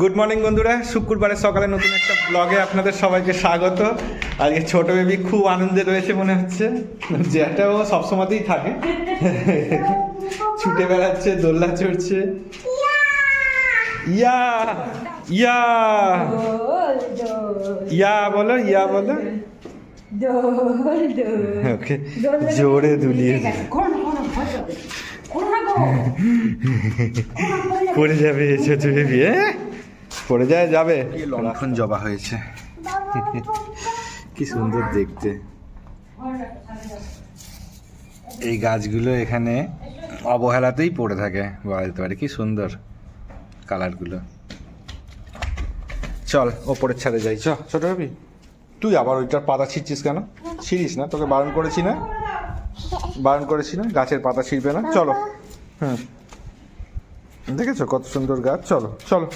Good morning বন্ধুরা। শুক্রবারের সকালে নতুন একটা ব্লগে আপনাদের সবাইকে স্বাগত। আজকে ছোট বেবি খুব আনন্দে রয়েছে মনে হচ্ছে। যেটা ও সবসময়তেই থাকে। ছুটে বেড়াচ্ছে দোল্লা চড়ছে। ইয়া! ইয়া! ইয়া বলো ইয়া বলো। ওকে জোরে দুলিয়ে। পড়ে যাবে ছোট বেবি হ্যাঁ? পড়ে যায় যাবে। লঙ্ঘন জবা হয়েছে। কি সুন্দর দেখতে। এই গাছগুলো এখানে অবহেলাতেই পড়ে থাকে বলা যেতে পারে। কি সুন্দর কালারগুলো। চল ওপরের ছাদে যাই। চ ছোট বেবি তুই আবার ওইটার পাতা ছিঁড়ছিস কেন? ছিঁড়িস না? তোকে বারণ করেছি না? বারণ করেছি না? গাছের পাতা ছিঁড়বে না? চলো। হুম। দেখেছ কত সুন্দর গাছ? চলো চলো।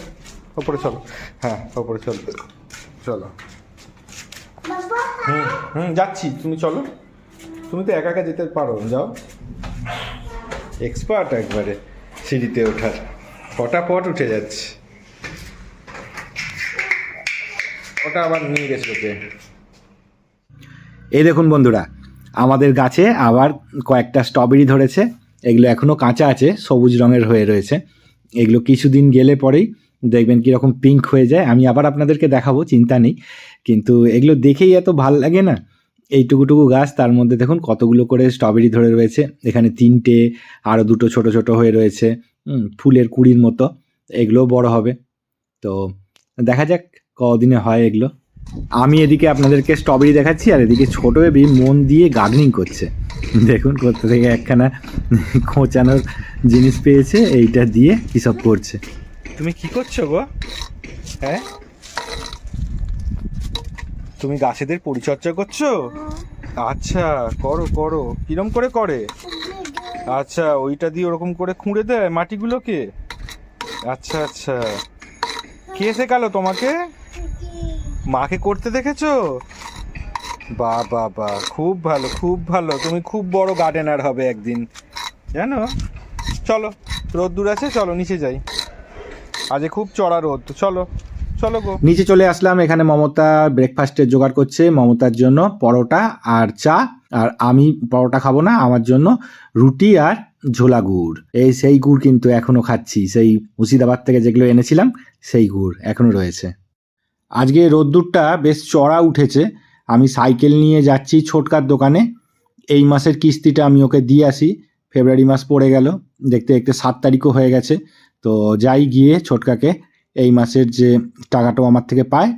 ওপরে চলো। হ্যাঁ ওপরে চলো। চলো। হুম হুম, যাচ্ছি। তুমি চলো। তুমি তো একা একা যেতে পারো। যাও। এক্সপার্ট একবারে সিঁড়িতে ওঠার। ফটাফট উঠে যাচ্ছে। ওটা আবার নিয়ে গেছে ওকে এই দেখুন বন্ধুরা, আমাদের গাছে আবার কয়েকটা স্ট্রবেরি ধরেছে। এগুলো এখনও কাঁচা আছে, সবুজ রঙের হয়ে রয়েছে। এগুলো কিছুদিন গেলে পরেই দেখবেন কীরকম পিঙ্ক হয়ে যায়। আমি আবার আপনাদেরকে দেখাবো, চিন্তা নেই। কিন্তু এগুলো দেখেই এত ভালো লাগে না। এইটুকুটুকু গাছ, তার মধ্যে দেখুন কতগুলো করে স্ট্রবেরি ধরে রয়েছে। এখানে তিনটে আরও দুটো ছোট ছোট হয়ে রয়েছে। ফুলের কুড়ির মতো। এগুলোও বড় হবে। তো দেখা যাক কদিনে হয় এগুলো। আমি এদিকে আপনাদেরকে স্ট্রবেরি দেখাচ্ছি, আর এদিকে ছোট বেবি মন দিয়ে গার্ডেনিং করছে। দেখুন কোথা থেকে একখানা খোঁচানোর জিনিস পেয়েছে, এইটা দিয়ে কী সব করছে। তুমি কি করছ গো? হ্যাঁ? তুমি গাছেদের পরিচর্যা করছ? আচ্ছা করো করো। কিরম করে করে? আচ্ছা ওইটা দিয়ে ওরকম করে খুঁড়ে দেয় মাটিগুলোকে? আচ্ছা আচ্ছা। কে শেখালো তোমাকে? মাকে করতে দেখেছ? বা বা বা খুব ভালো খুব ভালো। তুমি খুব বড় গার্ডেনার হবে একদিন। জানো? চলো, রোদ্দুর আছে, চলো, নিচে যাই। আজকে খুব চড়া রোদ চলো চলো গো। নিচে চলে আসলাম, এখানে মমতা ব্রেকফাস্টের জোগাড় করছে, মমতার জন্য পরোটা আর চা, আর আমি পরোটা খাব না, আমার জন্য রুটি আর ঝোলা গুড়। এই সেই গুড় কিন্তু এখনও খাচ্ছি, সেই মুর্শিদাবাদ থেকে যেগুলো এনেছিলাম, সেই গুড় এখনও রয়েছে। আজকে রোদ্দুরটা বেশ চড়া উঠেছে, আমি সাইকেল নিয়ে যাচ্ছি ছোটকার দোকানে, এই মাসের কিস্তিটা আমি ওকে দিয়ে আসি, ফেব্রুয়ারি মাস পড়ে গেল, দেখতে দেখতে সাত তারিখও হয়ে গেছে তো যাই গিয়ে ছোটকাকে এই মাসের যে টাকাটাও আমার থেকে পায়,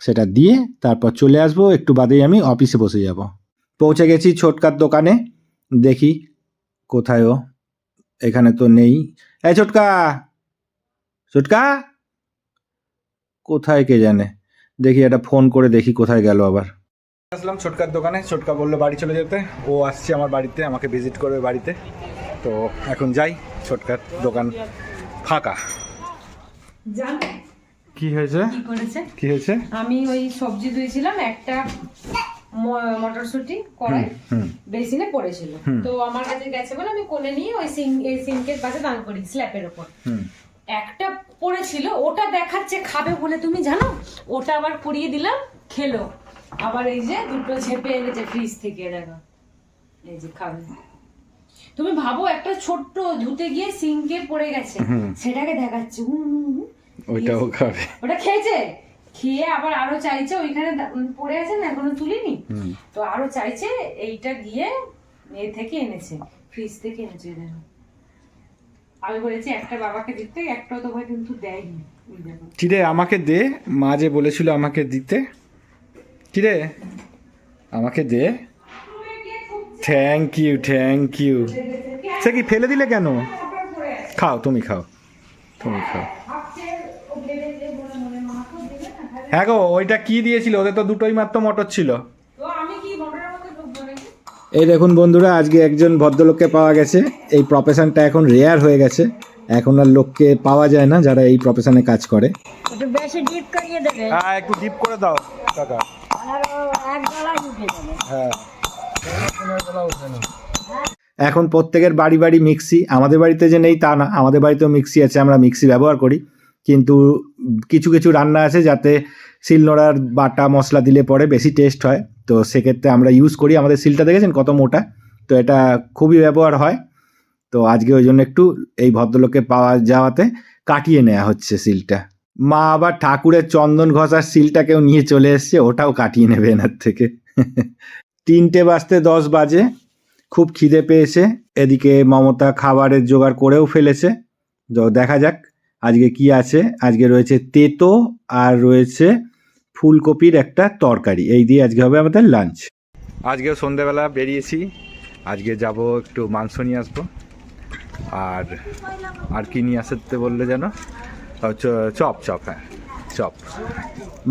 সেটা দিয়ে তারপর চলে আসব, একটু বাদেই আমি অফিসে বসে যাব। পৌঁছে গেছি ছোটকার দোকানে, দেখি কোথায় ও, এখানে তো নেই। এই ছোটকা ছোটকা, কোথায় কে জানে? দেখি একটা ফোন করে দেখি কোথায় গেল আবার। আসলাম ছোটকার দোকানে, ছোটকা বলল বাড়ি চলে যেতে, ও আসছে আমার বাড়িতে, আমাকে ভিজিট করবে বাড়িতে। তো এখন যাই ছোটকার দোকান। ফাঁকা। কি হয়েছে? কি হয়েছে? আমি ওই সবজি ধুয়েছিলাম একটা মটরশুঁটি কড়াই বেসিনে পড়েছিল। তো আমার কাছে গেছে বলে আমি কোলে নিয়ে ওই সিঙ্ক এই সিঙ্কের পাশে দান করি স্ল্যাপের ওপর। একটা পড়েছিল ওটা দেখাচ্ছে খাবে বলে তুমি জানো? ওটা আবার কুড়িয়ে দিলাম খেলো। আবার এই যে দুটো ঝেপে এনেছে ফ্রিজ থেকে দেখো এই যে খাবে। তুমি ভাবো একটা ছোট্ট ধুতে গিয়ে সিঙ্কে পড়ে গেছে। সেটাকে দেখাচ্ছে। ওইটাও খাবে। ওটা খেয়েছে? খেয়ে আবার আরও চাইছে ওইখানে পড়ে আছে না এখনও তুলিনি? তো আরও চাইছে এইটা গিয়ে এ থেকে এনেছে ফ্রিজ থেকে এনেছে দেখো আমি বলেছি একটা বাবাকে দিতে একটাও তো ভাই কিন্তু দেয়নি। কিরে আমাকে দে। মা যে বলেছিল আমাকে দিতে। কিরে আমাকে দে। থ্যাংক ইউ থ্যাংক ইউ সে কি ফেলে দিলে কেন? খাও তুমি খাও। তুমি খাও। হ্যাঁ গো ওইটা কি দিয়েছিল? ওদের তো দুটোই মাত্র মটর ছিল। তো আমি কি মোটরের মধ্যে ঢুকবো নাকি এই দেখুন বন্ধুরা আজকে একজন ভদ্রলোককে পাওয়া গেছে। এই প্রফেশনটা এখন রেয়ার হয়ে গেছে। এখন আর লোককে পাওয়া যায় না যারা এই প্রফেশনে কাজ করে। একটু বেশি ডিপ করিয়ে দেবে। হ্যাঁ একটু ডিপ করে দাও কাকা। আর এক গলায় হ্যাঁ। এখন প্রত্যেকের বাড়ি বাড়ি মিক্সি। আমাদের বাড়িতে যে নেই তা না। আমাদের বাড়িতেও মিক্সি আছে, আমরা মিক্সি ব্যবহার করি। কিন্তু কিছু কিছু রান্না আছে যাতে শিলনোড়ার বাটা মশলা দিলে পরে বেশি টেস্ট হয়। তো সেক্ষেত্রে আমরা ইউজ করি। আমাদের শিলটা দেখেছেন কত মোটা? তো এটা খুবই ব্যবহার হয়। তো আজকে ওই জন্য একটু এই ভদ্রলোককে পাওয়া যাওয়াতে কাটিয়ে নেওয়া হচ্ছে শিলটা। মা আবার ঠাকুরের চন্দন ঘষার শিলটাকেও নিয়ে চলে এসছে, ওটাও কাটিয়ে নেবে এনার থেকে। তিনটে বাজতে দশ বাজে। খুব খিদে পেয়েছে। এদিকে মমতা খাবারের জোগাড় করেও ফেলেছে। তো দেখা যাক আজকে কি আছে। আজকে রয়েছে তেতো আর রয়েছে ফুলকপির একটা তরকারি। এই দিয়ে আজকে হবে আমাদের লাঞ্চ আজকে সন্ধেবেলা বেরিয়েছি। আজকে যাব একটু মাংস নিয়ে আসব। আর আর কি নিয়ে আসতে বললে যেন? চপ চপ হ্যাঁ চপ।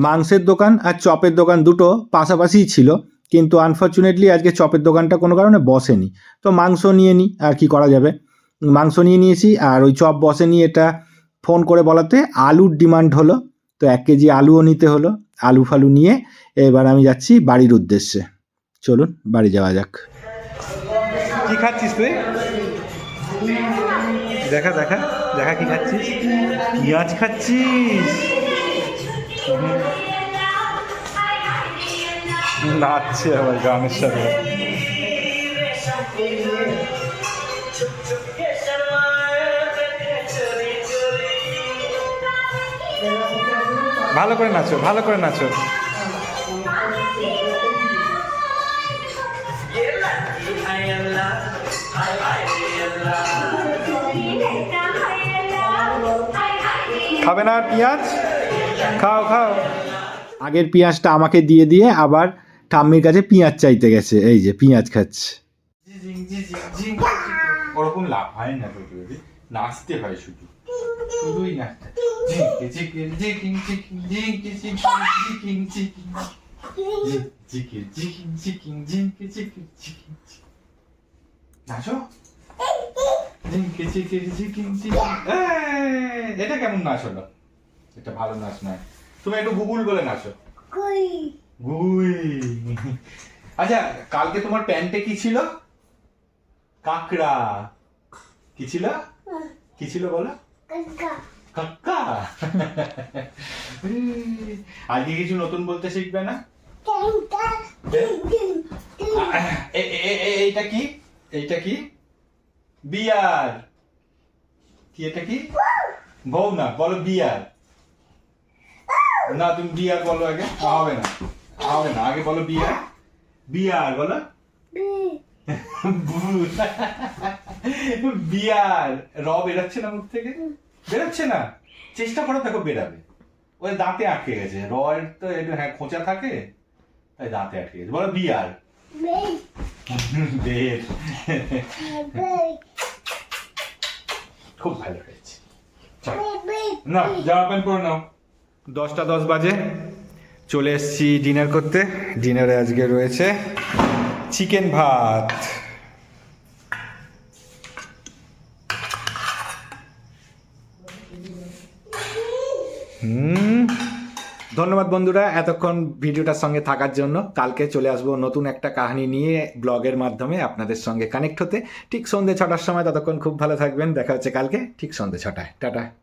মাংসের দোকান আর চপের দোকান দুটো পাশাপাশিই ছিল। কিন্তু আনফর্চুনেটলি আজকে চপের দোকানটা কোনো কারণে বসেনি। তো মাংস নিয়ে নিই আর কি করা যাবে? মাংস নিয়ে নিয়েছি, আর ওই চপ বসেনি, এটা ফোন করে বলাতে আলুর ডিমান্ড হলো, তো এক কেজি আলুও নিতে হলো, আলু ফালু নিয়ে এবার আমি যাচ্ছি বাড়ির উদ্দেশ্যে। চলুন, বাড়ি যাওয়া যাক। কি খাচ্ছিস তুই? দেখা দেখা দেখা কি খাচ্ছিস? পেঁয়াজ খাচ্ছিস? নাচছে আবার গানের সাথে। ভালো করে নাচো, ভালো করে নাচো। খাবে না পেঁয়াজ? খাও খাও। আগের পেঁয়াজটা আমাকে দিয়ে দিয়ে আবার ঠাম্মির কাছে পেঁয়াজ চাইতে গেছে এই যে পেঁয়াজ খাচ্ছে ওরকম লাভ হয় না তোকে যদি নাচতে হয় শুধু শুধুই নাচতে নাচো এটা কেমন নাচ হলো এটা ভালো নাচ নয় তুমি একটু গুগল বলে নাচো গুই। আচ্ছা কালকে তোমার প্যান্টে কি ছিল? কাকড়া। কি ছিল? কি ছিল বলো? কাকা আজকে কিছু নতুন বলতে শিখবে না? এইটা কি? এইটা কি? বিয়ার। কি এটা কি? বউ না বলো বিয়ার। না তুমি বিয়ার বলো আগে হবে না। হবে না আগে বলো বিয়ার বিয়ার বলো। বিয়ার র বেরোচ্ছে না মুখ থেকে? বেরোচ্ছে না। চেষ্টা করো দেখো বেরাবে। ওই দাঁতে আটকে গেছে। র এর তো একটু হ্যাঁ খোঁচা থাকে তাই দাঁতে আটকে গেছে। বলো বিয়ার। বের খুব ভালো হয়েছে। না জামা প্যান্ট পরে নাও। দশটা দশ বাজে। চলে এসেছি ডিনার করতে। ডিনারে আজকে রয়েছে চিকেন ভাত। হুম। ধন্যবাদ বন্ধুরা এতক্ষণ ভিডিওটার সঙ্গে থাকার জন্য। কালকে চলে আসব নতুন একটা কাহিনী নিয়ে ব্লগের মাধ্যমে আপনাদের সঙ্গে কানেক্ট হতে। ঠিক সন্ধ্যে ছটার সময়, ততক্ষণ খুব ভালো থাকবেন। দেখা হচ্ছে কালকে ঠিক সন্ধ্যে ছটায়। টাটা।